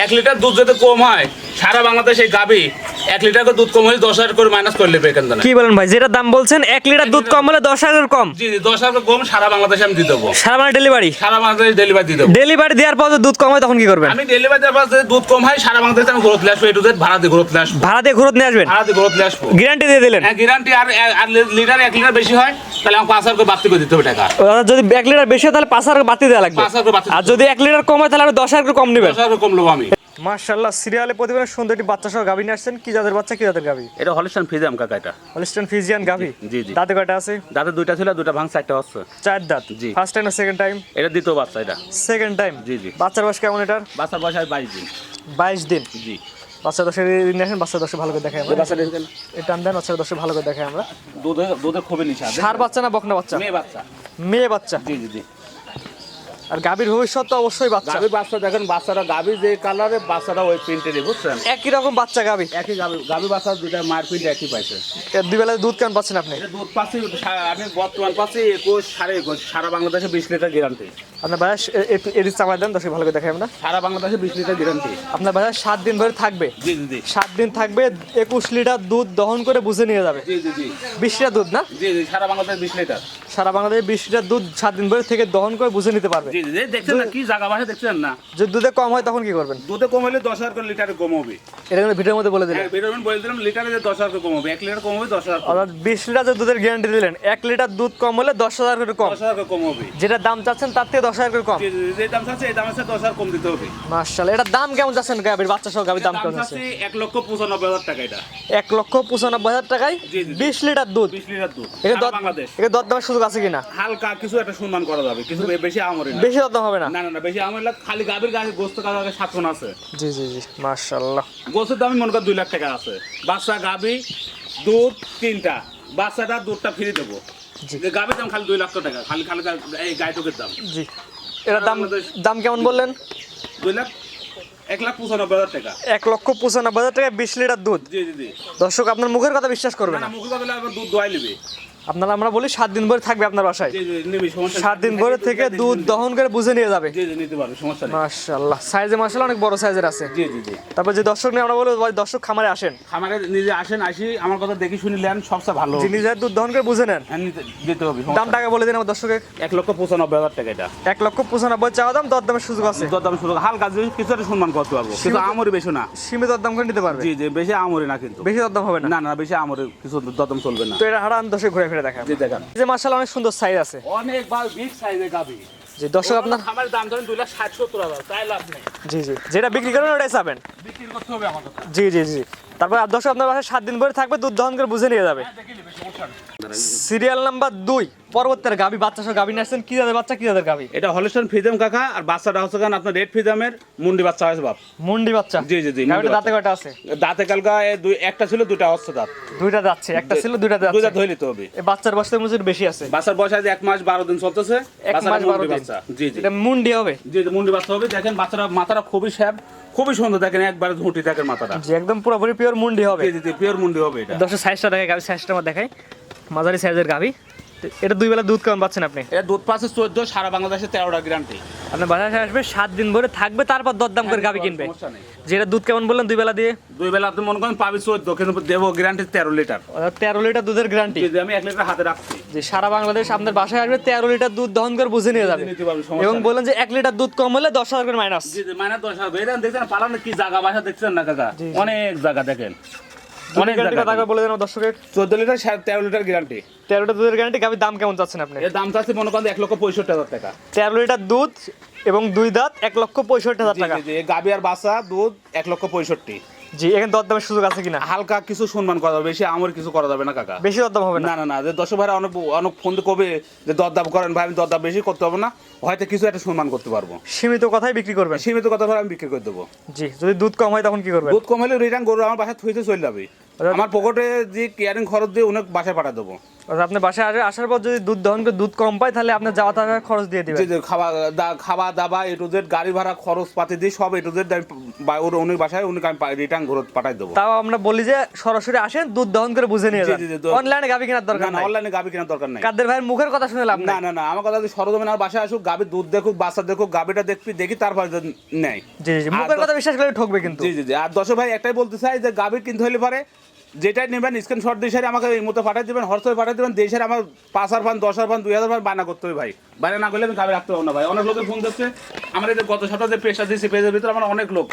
এক লিটার দুধ যাতে কম হয় সারা বাংলাদেশে গাবি এক লিটার করে দুধ কম হলে দশ হাজার করে মাইনাস করে নেবে এখান থেকে। কি বলেন ভাই যেটা দাম বলছেন এক লিটার দুধ কম হলে দশ হাজার কম। জি জি দশ হাজার কম সারা বাংলাদেশে আমি দিয়ে দেবো। সারা মানে ডেলিভারি সারা বাংলাদেশে ডেলিভারি দিয়ে দেবো। ডেলিভারি দেওয়ার পর দুধ কম হয় তখন কি করবেন? আমি ডেলিভারি দেওয়ার পর যদি দুধ কম হয় সারা বাংলাদেশে আমি গ্রোথ আসব একটু ভাড়া দিয়ে গ্রোথ আসব। ভাড়া দিয়ে ঘুরত নিয়ে আসবেন? ভাড়া দিয়ে গ্রোথ আসব। গ্যারান্টি দিয়ে দিলেন? হ্যাঁ গ্যারান্টি আর আর লিটার এক লিটার বেশি হয় তাহলে আমাকে পাঁচ হাজার করে বাড়তি করে দিতে হবে টাকা। যদি এক লিটার বেশি হয় তাহলে পাঁচ হাজার বাতি দেওয়া লাগবে। পাঁচ হাজার করে বাড়তি আর যদি এক লিটার কম হয় তাহলে আপনি দশ হাজার করে কম নেবেন। দশ হাজার কম নেব আমি। মার্শাল্লাহ সিরিয়ালে প্রতিবেদন সুন্দর একটি বাচ্চা সহ গাভী নিয়ে আসছেন। কি জাতের বাচ্চা কি জাতের গাভী? এটা হলিস্টান ফিজাম কাকা এটা। হলিস্টান ফিজিয়ান গাভী? জি, জি। দাঁতে কয়টা আছে? দাঁতে দুইটা ছিল দুইটা ভাঙ চারটা হচ্ছে। চার দাঁত। জি। ফার্স্ট টাইম না সেকেন্ড টাইম এটা দ্বিতীয় বাচ্চা এটা। সেকেন্ড টাইম জি, জি। বাচ্চার বয়স কেমন এটার? বাচ্চার বয়স হয় বাইশ দিন। বাইশ দিন? জি। বাচ্চা দশের নিয়ে আসেন বাচ্চা দশে ভালো করে দেখাই আমরা। বাচ্চা দেখেন এটা বাচ্চা দশে ভালো করে দেখাই আমরা। দুধে দুধে খুবই নিশা সার বাচ্চা না বকনা বাচ্চা? মেয়ে বাচ্চা। মেয়ে বাচ্চা। জি জি জি। আর গাভীর ভবিষ্যৎ তো অবশ্যই বাচ্চা। গাভীর বাচ্চা দেখেন বাচ্চারা গাভী যে কালারে বাচ্চারা ওই প্রিন্টেরই বুঝছেন? একই রকম বাচ্চা গাভী। একই গাভী গাভী বাচ্চা দুইটা মায়ের প্রিন্ট একই পাইছে। এর দুই বেলায় দুধ কেমন পাচ্ছেন আপনি? দুধ পাচ্ছি আমি বর্তমান পাচ্ছি একুশ সাড়ে একুশ সারা বাংলাদেশে বিশ লিটার গ্যারান্টি আপনার ভাইয়া এটি চাপাই দেন দশে ভালো করে দেখাই আমরা। সারা বাংলাদেশে বিশ লিটার গ্যারান্টি আপনার ভাইয়া সাত দিন ধরে থাকবে। জি জি জি। সাত দিন থাকবে একুশ লিটার দুধ দহন করে বুঝে নিয়ে যাবে। জি জি জি। বিশ লিটার দুধ না? জি জি সারা বাংলাদেশে বিশ লিটার। সারা বাংলাদেশে বিশ লিটার দুধ সাত দিন ধরে থেকে দহন করে বুঝে নিতে পারবে। জি জি জি দেখছেন না কি জায়গা ভাষা দেখছেন না? যদি দুধে কম হয় তখন কি করবেন? দুধে কম হলে দশ হাজার করে লিটারে কম হবে। এটা কিন্তু ভিডিওর মধ্যে বলে দিলেন হ্যাঁ বেরোবেন বলে দিলাম লিটারে দশ হাজার করে কম হবে এক লিটার কম হবে দশ হাজার অর্থাৎ বিশ লিটার যে দুধের গ্যারান্টি দিলেন এক লিটার দুধ কম হলে দশ হাজার করে কম। দশ হাজার করে কম হবে। যেটা দাম চাচ্ছেন তার থেকে দশ হাজার করে কম। যে দাম চাচ্ছে এই দাম আছে দশ হাজার কম দিতে হবে। মার্শাল এটার দাম কেমন চাচ্ছেন গাভীর বাচ্চা সহ গাভীর দাম কেমন আছে এক লক্ষ পঁচানব্বই হাজার টাকা এটা। এক লক্ষ পঁচানব্বই হাজার টাকায়। বিশ লিটার দুধ। বিশ লিটার দুধ। এটা বাংলাদেশ। এটা দর দামের সুযোগ আছে কিনা? হালকা কিছু একটা সম্মান করা যাবে কিছু বেশি আমরি না। বেশি দাম হবে না? না না বেশি আমার লাগ খালি গাভীর গাড়ি গোস্ত সাতশো আছে। জি জি জি মার্শাল্লাহ গোস্তের দামই মনে কর দুই লাখ টাকা আছে। বাচ্চা গাভী দুধ তিনটা। বাচ্চাটা দুধটা ফ্রি দেবো। জি। যে দাম খালি দুই লাখ টাকা খালি খালি এই গাইটকের দাম। জি। এটার দাম দাম কেমন বললেন? দুই লাখ এক লাখ পঁচানব্বই হাজার টাকা। এক লক্ষ পঁচানব্বই হাজার টাকায় বিশ লিটার দুধ? জি জি দর্শক আপনার মুখের কথা বিশ্বাস করবে না না কথা দুধ দোয়াই নিবে। আপনারা আমরা বলি সাত দিন ভরে থাকবে আপনার বাসায়। সাত দিন ভরে থেকে দুধ দহন করে বুঝে নিয়ে যাবে। মাশাল্লাহ সাইজে মাশাল্লাহ অনেক বড় সাইজের আছে। তারপর যে দর্শক নিয়ে আমরা বলব দর্শক খামারে আসেন। খামারে নিজে আসেন আসি আমার কথা দেখি শুনি নেন সবচেয়ে ভালো নিজের দুধ দহন করে বুঝে নেন। হ্যাঁ, দিতে হবে দাম টাকা বলে দিন আমার দর্শকের এক লক্ষ পঁচানব্বই হাজার টাকা এটা। এক লক্ষ পঁচানব্বই চাওয়া দাম দর দামের সুযোগ আছে। দরদাম শুরু হালকা জিনিস কিছু একটা সম্মান করতে পারব। কিন্তু আমরি বেশি না। সীমিত দরদাম করে নিতে পারবে। জি জি বেশি আমরি না কিন্তু। বেশি দরদাম হবে না। না না বেশি আমরি কিছু দরদাম চলবে না। তো এটা হারান দর্শক ঘুরে ফিরে দেখা জি দেখান। যে মার্শাল অনেক সুন্দর সাইজ আছে। অনেক বার বিগ সাইজের গাবি জি দর্শক আপনার আমার দাম ধরেন 2 লাখ ষাট সত্তর হাজার তাই লাভ নেই। জি জি। যেটা বিক্রি করবেন ওটাই চাবেন। বিক্রি করতে হবে জি জি জি। তারপর দর্শক আপনার বাসায় সাত দিন পরে থাকবে দুধ দহন করে বুঝে নিয়ে যাবে। দেখি নিবে, সমস্যা। সিরিয়াল নাম্বার দুই পরবর্তীর গাবি বাচ্চা সহ গাবি নিয়ে কি জাতের বাচ্চা কি জাতের গাবি এটা হলিস্টন ফিজাম কাকা আর বাচ্চাটা হচ্ছে কারণ আপনার রেড ফিজামের মুন্ডি বাচ্চা হয়েছে বাপ। মুন্ডি বাচ্চা? জি, জি, জি, গাবিটা দাঁতে কয়টা আছে? দাঁতে কালকা দুই একটা ছিল দুইটা হচ্ছে দাঁত। দুইটা যাচ্ছে একটা ছিল দুইটা দুইটা যাচ্ছে ধরে নিতে হবে। এই বাচ্চার বয়স তো বেশি আছে। বাচ্চার বয়স আজ এক মাস বারো দিন চলতেছে। এক মাস বারো মুন্ডি দিন। জি জি। এটা মুন্ডি হবে? জি জি, মুন্ডি বাচ্চা হবে। দেখেন বাচ্চারা মাথাটা খুবই শ্যাব খুবই সুন্দর। দেখেন একবারে ঝুঁটি দেখেন মাথাটা। যে একদম পুরোপুরি পিওর মুন্ডি হবে। জি জি জি পিওর মুন্ডি হবে এটা। দশের সাইজটা দেখে গাবি সাইজটা দেখাই। মাঝারি সাইজের তো এটা দুই বেলা দুধ কেমন পাচ্ছেন আপনি? এটা দুধ পাচ্ছে চোদ্দ সারা বাংলাদেশে তেরোটা গ্যারান্টি আপনার বাসায় আসবে সাত দিন ভরে থাকবে তারপর দরদাম করে গাবি কিনবে। সমস্যা নেই। যেটা দুধ কেমন বললেন দুই বেলা দিয়ে? দুই বেলা আপনি মনে করেন পাবি চোদ্দ কিন্তু দেবো গ্যারান্টি তেরো লিটার। তেরো লিটার দুধের গ্যারান্টি আমি এক লিটার হাতে রাখছি। যে সারা বাংলাদেশ আপনার বাসায় আসবে তেরো লিটার দুধ দহন করে বুঝে নিয়ে যাবে। এবং বললেন যে এক লিটার দুধ কম হলে দশ হাজার করে মাইনাস মানে দশ হাজার। দেখছেন পালানো কি জায়গা বাসা দেখছেন না কাকা। অনেক জায়গা দেখেন। অনেক অনেক কথা বলে দেন দর্শকের। চোদ্দ লিটার তেরো লিটার গ্যারান্টি তেরো দুধের গ্যারান্টি গাবির দাম কেমন চাচ্ছেন আপনি? এর দাম চাচ্ছে মনে করেন এক লক্ষ পঁয়ষট্টি হাজার টাকা। তেরো লিটার দুধ এবং দুই দাঁত এক লক্ষ পঁয়ষট্টি হাজার টাকা। জি, জি, এই গাবি আর বাচ্চা দুধ এক লক্ষ পঁয়ষট্টি। জি এখানে দরদামের সুযোগ আছে কিনা? হালকা কিছু সম্মান করা যাবে বেশি আমার কিছু করা যাবে না কাকা। বেশি দরদাম হবে না? না না না যে দশ ভাইরা অনেক অনেক ফোন কবে যে দরদাম করেন ভাই আমি দরদাম বেশি করতে হবে না হয়তো কিছু একটা সম্মান করতে পারব। সীমিত কথাই বিক্রি করবেন? সীমিত কথা ধরে আমি বিক্রি করে দেবো। জি যদি দুধ কম হয় তখন কি করবেন? দুধ কম হলে রিটার্ন গরু আমার বাসায় থইতে চলে যাবে। আমার পকেটে যে কেয়ারিং খরচ দিয়ে অনেক বাসায় পাঠা দেবো। আপনি বাসায় আসে আসার পর যদি দুধ দহন করে দুধ কম পায় তাহলে আপনার যাওয়া থাকার খরচ দিয়ে দিবেন। যে খাওয়া দা- খাওয়া দাওয়া এ টু জেড গাড়ি ভাড়া খরচ পাতি দিয়ে সব এ টু জেড আমি ওর উনি বাসায় উনি আমি রিটার্ন ঘুরত পাঠাই দেবো। তাও আমরা বলি যে সরাসরি আসেন দুধ দহন করে বুঝে নিয়ে যান। অনলাইনে গাবি কেনার দরকার না নাই। অনলাইনে গাবি কেনার দরকার নাই। কাদের ভাইয়ের মুখের কথা শুনে লাভ না নাই। না না আমার কথা যদি সরজমিন আর বাসায় আসুক গাবির দুধ দেখুক বাচ্চা দেখুক গাবিটা দেখবি দেখি তারপর নেয়। জি জি মুখের কথা বিশ্বাস করে ঠকবে কিন্তু। জি জি আর দশ ভাই একটাই বলতে চাই যে গাভী কিনতে হলে পারে যেটাই নেবেন স্ক্রিনশট দিয়ে সারি আমাকে এই মতো পাঠিয়ে দেবেন হোয়াটসঅ্যাপে পাঠিয়ে দেবেন দিয়ে সারি আমার পাঁচ হাজার পান দশ হাজার পান দুই হাজার পান বায়না করতে হবে ভাই। বায়না না করলে আমি কাবে রাখতে পারব না ভাই। অনেক লোকের ফোন দিচ্ছে আমার এই গত সপ্তাহে যে পেশা দিয়েছি পেজের ভিতরে আমার অনেক লোক।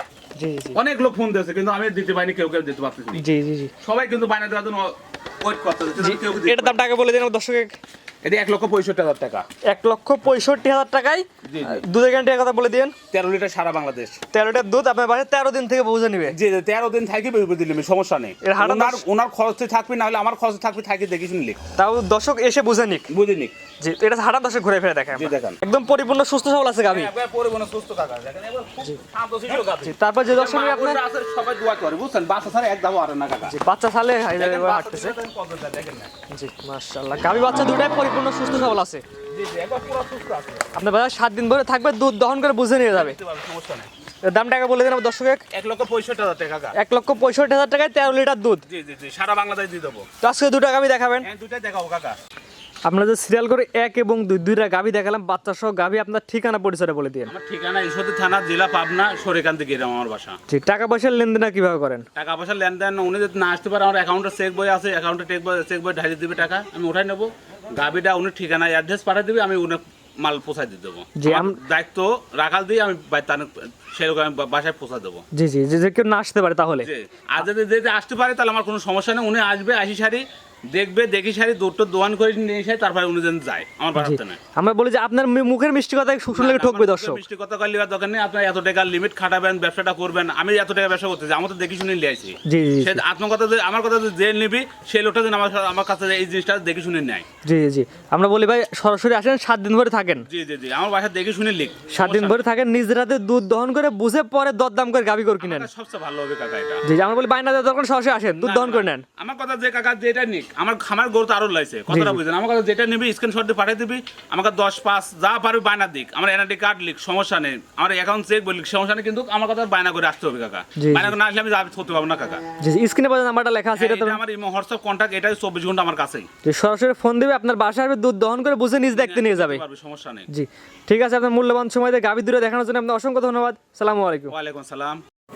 অনেক লোক ফোন দিয়েছে কিন্তু আমি দিতে পারিনি কেউ কেউ দিতে পারতেছি সবাই কিন্তু বায়না দেওয়ার জন্য ওয়েট করতে হচ্ছে কেউ এটার দামটা আগে বলে দিন আমার দর্শকে পারে- এটা এক লক্ষ পঁয়ষট্টি হাজার টাকা। এক লক্ষ পঁয়ষট্টি হাজার টাকায় জি, জি। দুধের গ্যারান্টির কথা বলে দিন তেরো লিটার সারা বাংলাদেশ। তেরো লিটার দুধ আপনার বাসায় তেরো দিন থেকে বুঝে নিবে। যে তেরো দিন থাকি দিলে সমস্যা নেই। ওনার ওনার খরচে থাকবে না হলে আমার খরচে থাকবে থাকি দেখি শুনলি তাও দর্শক এসে বুঝে নিক। বুঝিনি জি এটা হাঁটা দর্শক ঘুরে ফিরে দেখেন জি, দেখান। একদম পরিপূর্ণ সুস্থ সবল আছে গাবি একবার পরিবহনে সুস্থ কাকা দেখেন খুব তারপর যে দর্শক আপনার সবাই দোয়া করে বুঝছেন? বাচ্চা ছাড়া এক আরে না কাকা। জি, বাচ্চা দেখেন বাচ্চা হাঁটতেছে। জি মাশাআল্লাহ। গাবি বাচ্চা দুটাই পরিপূর্ণ। সুস্থ সবল আছে। আপনার বাজার সাত দিন ধরে থাকবে দুধ দহন করে বুঝে নিয়ে যাবে। দামটা আগে বলে দিন আমার দর্শক এক। লক্ষ পঁয়ষট্টি হাজার টাকা এক লক্ষ পঁয়ষট্টি হাজার টাকায় তেরো লিটার দুধ। জি জি জি সারা বাংলাদেশ দিয়ে দেবো। আজকে দুটো গাবি দেখাবেন। হ্যাঁ দুটাই দেখাবো কাকা। আপনারা যে সিরিয়াল করে এক এবং দুই দুইটা গাবি দেখালাম বাচ্চা সহ গাবি আপনার ঠিকানা পরিচয়টা বলে দিন। আমার ঠিকানা ঈশ্বরদী থানা জেলা পাবনা সরেকান্তি গেলাম আমার বাসা। জি টাকা পয়সার লেনদেন কীভাবে করেন? টাকা পয়সা লেনদেন উনি যদি না আসতে পারে আমার অ্যাকাউন্টে চেক বই আছে অ্যাকাউন্টে চেক বই চেক বই ঢালি দিবে টাকা আমি উঠাই নেব। গাবিটা উনি ঠিকানা অ্যাড্রেস পাঠিয়ে দিবে আমি উনি মাল পৌঁছাই দিয়ে দেবো। যে দায়িত্ব রাখাল দিয়ে আমি তার সেরকম আমি বাসায় পৌঁছা দেবো। জি জি যে যে কেউ না আসতে পারে তাহলে। আর যদি যদি আসতে পারে তাহলে আমার কোনো সমস্যা নেই। উনি আসবে আসি সারি দেখবে দেখি সারি দুটো দোয়ান করে নিয়ে এসে তারপরে উনি যেন যায়। আমার নেই। আমরা বলি যে আপনার মুখের মিষ্টি কথা শুনলে ঠকবে দর্শক। মিষ্টি কথা কর লিবার দরকার নেই। আপনার এত টাকা লিমিট খাটাবেন ব্যবসাটা করবেন আমি এত টাকা ব্যবসা করতেছি আমার তো দেখি শুনে নিয়ে জি সে আপনার কথা যে- আমার কথা যে যে নিবি সেই লোকটা যেন আমার আমার কাছে এই জিনিসটা দেখে শুনে নেয়। জি জি আমরা বলি ভাই সরাসরি আসেন সাত দিন ধরে থাকেন। জি জি জি। আমার বাসা দেখে শুনে লিখ। সাত দিন ধরে থাকেন নিজ রাতে দুধ দহন করে বুঝে পরে দরদাম করে গাবি করে কিনেন। সবচেয়ে ভালো হবে কাকা এটা। জি আমরা বলি বাইনা দরকার সরাসরি আসেন দুধ দহন করে নেন। আমার কথা যে কাকা যেটা নিক আমার খামার গরু তো আরও লাইছে। কথাটা বুঝলেন আমার কথা যেটা নিবি স্ক্রিনশট দিয়ে পাঠিয়ে দিবি আমাকে দশ পাঁচ যা পারবি বায়না দিক। আমার এনআইডি কার্ড লিখ সমস্যা নেই। আমার অ্যাকাউন্ট চেক বলি সমস্যা নেই কিন্তু আমার কথা বায়না করে আসতে হবে কাকা। বায়না করে না আসলে আমি পারব না কাকা। স্ক্রিনে পাশে নাম্বারটা লেখা আছে এটা আমার ইমো হোয়াটসঅ্যাপ কন্ট্যাক্ট এটাই চব্বিশ ঘণ্টা আমার কাছেই। সরাসরি ফোন দিবে আপনার বাসায় আসবে দুধ দহন করে বুঝে নিজ দেখতে নিয়ে যাবে। সমস্যা নেই। জি ঠিক আছে আপনার মূল্যবান সময় দিয়ে গাভি দূরে দেখানোর জন্য আপনার অসংখ্য ধন্যবাদ। সালামু আলাইকুম। ওয়ালাইকুম সালাম।